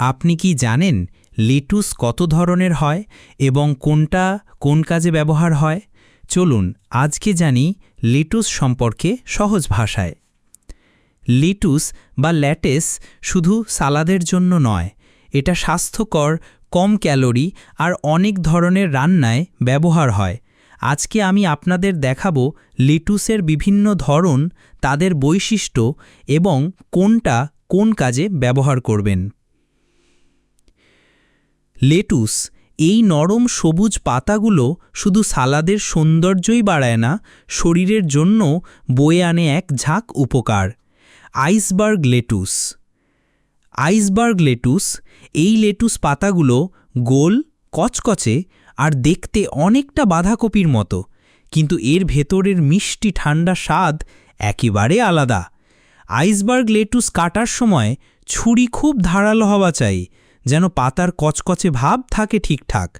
আপনি কি জানেন লেটুস কত ধরনের হয় এবং কোনটা কোন কাজে ব্যবহার হয়? চলুন আজকে জানি লেটুস সম্পর্কে সহজ ভাষায়। লেটুস বা ল্যাটেস শুধু সালাদের জন্য নয়, এটা স্বাস্থ্যকর, কম ক্যালোরি আর অনেক ধরনের রান্নায় ব্যবহার হয়। আজকে আমি আপনাদের দেখাবো লেটুসের বিভিন্ন ধরন, তাদের বৈশিষ্ট্য এবং কোনটা কোন কাজে ব্যবহার করবেন। লেটুস, এই নরম সবুজ পাতাগুলো শুধু সালাদের সৌন্দর্যই বাড়ায় না, শরীরের জন্য বয়ে আনে এক ঝাঁক উপকার। Iceberg lettuce. আইসবার্গ লেটুস, এই লেটুস পাতাগুলো গোল, কচকচে আর দেখতে অনেকটা বাঁধাকপির মতো, কিন্তু এর ভেতরের মিষ্টি ঠান্ডা স্বাদ একেবারে আলাদা। আইসবার্গ লেটুস কাটার সময় ছুরি খুব ধারালো হওয়া চাই যেন পাতার কচকচে ভাব থাকে ঠিকঠাক।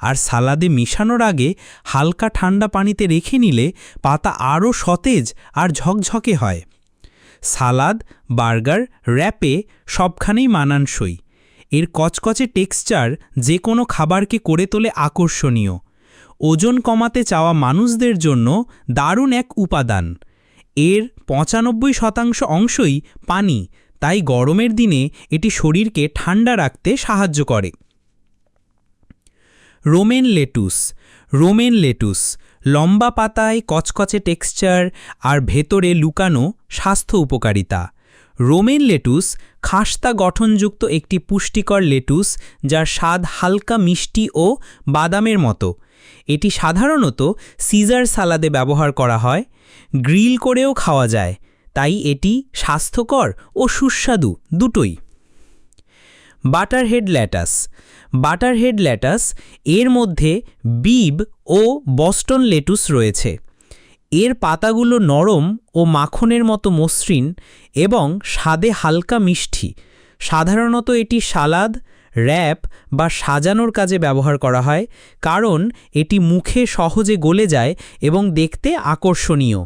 আর সালাদে মিশানোর আগে হালকা ঠান্ডা পানিতে রেখে নিলে পাতা আরও সতেজ আর ঝকঝকে হয়। সালাদ, বার্গার, র্যাপে সবখানেই মানানসই। এর কচকচে টেক্সচার যে কোনো খাবারকে করে তোলে আকর্ষণীয়। ওজন কমাতে চাওয়া মানুষদের জন্য দারুণ এক উপাদান। এর পঁচানব্বই শতাংশ অংশই পানি তাই গরমের দিনে এটি শরীরকে ঠান্ডা রাখতে সাহায্য করে। রোমেন লেটুস রোমেন লেটুস, লম্বা পাতায় কচকচে টেক্সচার আর ভেতরে লুকানো স্বাস্থ্য উপকারিতা। রোমেন লেটুস খাস্তা গঠনযুক্ত একটি পুষ্টিকর লেটুস যার স্বাদ হালকা মিষ্টি ও বাদামের মতো। এটি সাধারণত সিজার সালাদে ব্যবহার করা হয়, গ্রিল করেও খাওয়া যায় তাই এটি স্বাস্থ্যকর ও সুস্বাদু দুটোই। বাটারহেড ল্যাটাস বাটারহেড ল্যাটাস এর মধ্যে বিব ও বস্টন লেটুস রয়েছে। এর পাতাগুলো নরম ও মাখনের মতো মসৃণ এবং স্বাদে হালকা মিষ্টি। সাধারণত এটি সালাদ, র্যাপ বা সাজানোর কাজে ব্যবহার করা হয়, কারণ এটি মুখে সহজে গলে যায় এবং দেখতে আকর্ষণীয়।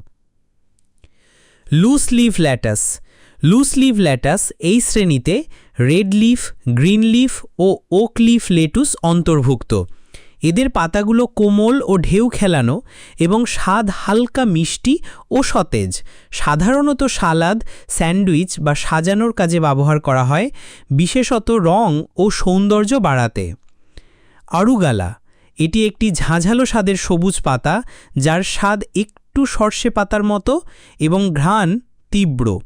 Loose leaf lettuce loose leaf lettuce এই শ্রেণীতে রেড লিফ গ্রিন লিফ ও ওক লিফ লেটুস অন্তর্ভুক্ত। এদের পাতাগুলো কোমল ও ঢেউ খেলানো এবং স্বাদ হালকা মিষ্টি ও সতেজ। সাধারণত সালাদ, স্যান্ডউইচ বা সাজানোর কাজে ব্যবহার করা হয়, বিশেষত রং ও সৌন্দর্য বাড়াতে। আরুগালা। এটি একটি ঝাঁঝালো স্বাদের সবুজ পাতা, যার স্বাদ একটু সর্ষে পাতার মতো এবং ঘ্রাণ তীব্র।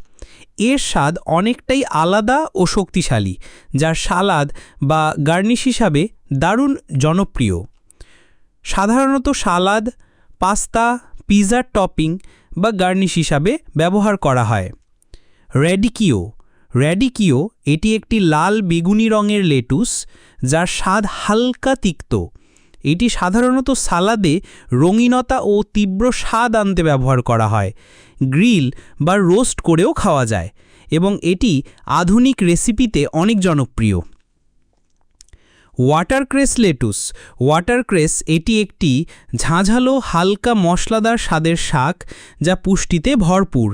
এর স্বাদ অনেকটাই আলাদা ও শক্তিশালী, যার সালাদ বা গার্নিশ হিসাবে দারুণ জনপ্রিয়। সাধারণত সালাদ, পাস্তা পিৎজার টপিং বা গার্নিশ হিসাবে ব্যবহার করা হয়। র্যাডিকিও র্যাডিকিও এটি একটি লাল বেগুনি রঙের লেটুস, যার স্বাদ হালকা তিক্ত। এটি সাধারণত সালাদে রঙিনতা ও তীব্র স্বাদ আনতে ব্যবহার করা হয়, গ্রিল বা রোস্ট করেও খাওয়া যায় এবং এটি আধুনিক রেসিপিতে অনেক জনপ্রিয়। ওয়াটারক্রেস লেটুস ওয়াটারক্রেস এটি একটি ঝাঁঝালো, হালকা মশলাদার স্বাদের শাক যা পুষ্টিতে ভরপুর।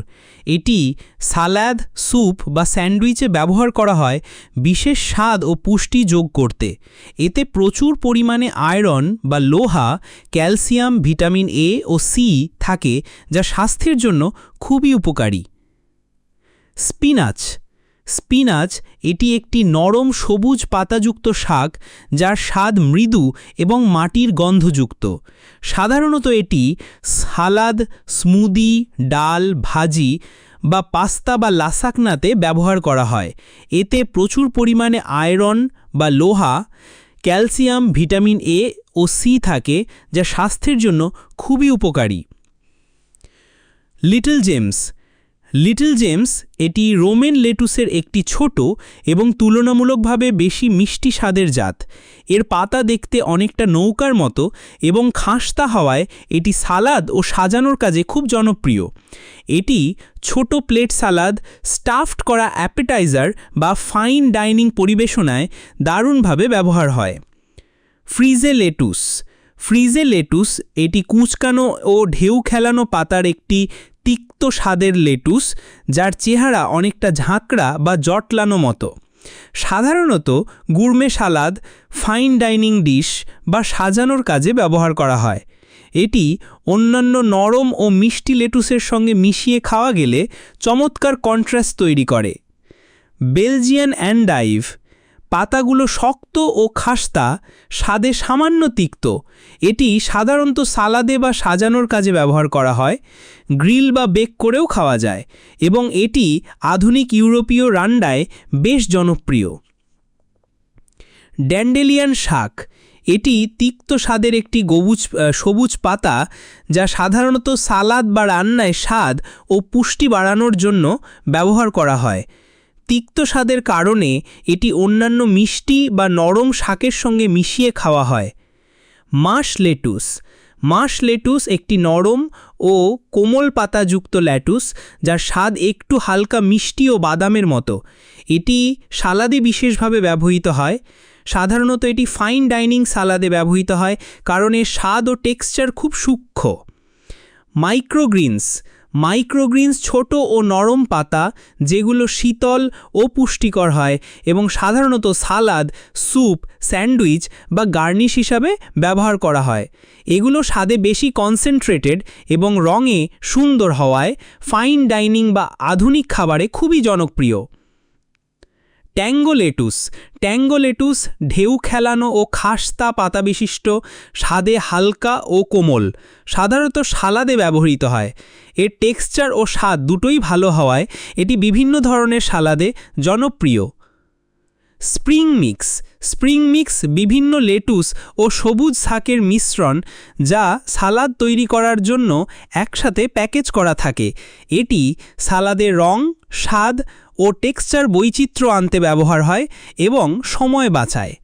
এটি সালাদ, স্যুপ বা স্যান্ডউইচে ব্যবহার করা হয়, বিশেষ স্বাদ ও পুষ্টি যোগ করতে। এতে প্রচুর পরিমাণে আয়রন বা লোহা, ক্যালসিয়াম, ভিটামিন এ ও সি থাকে যা স্বাস্থ্যের জন্য খুবই উপকারী। স্পিনাচ স্পিনাচ এটি একটি নরম সবুজ পাতাযুক্ত শাক যার স্বাদ মৃদু এবং মাটির গন্ধযুক্ত। সাধারণত এটি সালাদ, স্মুদি, ডাল, ভাজি বা পাস্তা বা লাসাকনাতে ব্যবহার করা হয়। এতে প্রচুর পরিমাণে আয়রন বা লোহা, ক্যালসিয়াম, ভিটামিন এ ও সি থাকে যা স্বাস্থ্যের জন্য খুবই উপকারী। লিটল জেমস লিটল জেমস, এটি রোমেন লেটুসের একটি ছোট এবং তুলনামূলকভাবে বেশি মিষ্টি স্বাদের জাত। এর পাতা দেখতে অনেকটা নৌকার মতো এবং খাসতা হওয়ায় এটি সালাদ ও সাজানোর কাজে খুব জনপ্রিয়। এটি ছোট প্লেট সালাদ, স্টাফড করা অ্যাপেটাইজার বা ফাইন ডাইনিং পরিবেশনায় দারুণভাবে ব্যবহার হয়। ফ্রিজে লেটুস। ফ্রিজে লেটুস, এটি কুঁচকানো ও ঢেউ খেলানো পাতার একটি তিক্ত স্বাদের লেটুস, যার চেহারা অনেকটা ঝাঁকড়া বা জটলানো মতো। সাধারণত gourmet salad, fine dining dish বা সাজানোর কাজে ব্যবহার করা হয়। এটি অন্যান্য নরম ও মিষ্টি লেটুসের সঙ্গে মিশিয়ে খাওয়া গেলে চমৎকার কন্ট্রাস্ট তৈরি করে। বেলজিয়ান অ্যান্ডাইভ পাতাগুলো শক্ত ও খাস্তা, স্বাদে সামান্য তিক্ত। এটি সাধারণত সালাদে বা সাজানোর কাজে ব্যবহার করা হয়, গ্রিল বা বেক করেও খাওয়া যায়, এবং এটি আধুনিক ইউরোপীয় রান্নায় বেশ জনপ্রিয়। ড্যান্ডেলিয়ান শাক, এটি তিক্ত স্বাদের একটি গবুজ সবুজ পাতা যা সাধারণত সালাদ বা রান্নায় স্বাদ ও পুষ্টি বাড়ানোর জন্য ব্যবহার করা হয়। তিক্ত স্বাদের কারণে এটি অন্যান্য মিষ্টি বা নরম শাকের সঙ্গে মিশিয়ে খাওয়া হয়। মাশ লেটুস। মাশ লেটুস একটি নরম ও কোমল পাতাযুক্ত ল্যাটুস যার স্বাদ একটু হালকা মিষ্টি ও বাদামের মতো। এটি সালাদে বিশেষভাবে ব্যবহৃত হয়। সাধারণত এটি ফাইন ডাইনিং সালাদে ব্যবহৃত হয়, কারণ এর স্বাদ ও টেক্সচার খুব সূক্ষ্ম। মাইক্রোগ্রিনস। মাইক্রোগ্রিনস ছোট ও নরম পাতা, যেগুলো শীতল ও পুষ্টিকর হয় এবং সাধারণত সালাদ, স্যুপ, স্যান্ডউইচ বা গার্নিশ হিসাবে ব্যবহার করা হয়। এগুলো স্বাদে বেশি কনসেন্ট্রেটেড এবং রঙে সুন্দর হওয়ায় ফাইন ডাইনিং বা আধুনিক খাবারে খুবই জনপ্রিয়। ট্যাঙ্গো লেটুস ট্যাঙ্গো লেটুস ঢেউ খেলানো ও খাস্তা পাতাবিশিষ্ট, স্বাদে হালকা ও কোমল। সাধারণত সালাদে ব্যবহৃত হয়। এর টেক্সচার ও স্বাদ দুটোই ভালো হওয়ায় এটি বিভিন্ন ধরনের সালাদে জনপ্রিয়। স্প্রিং মিক্স স্প্রিং মিক্স বিভিন্ন লেটুস ও সবুজ শাকের মিশ্রণ যা সালাদ তৈরি করার জন্য একসাথে প্যাকেজ করা থাকে। এটি সালাদের রং, স্বাদ ও টেক্সচার বৈচিত্র্য আনতে ব্যবহার হয় এবং সময় বাঁচায়।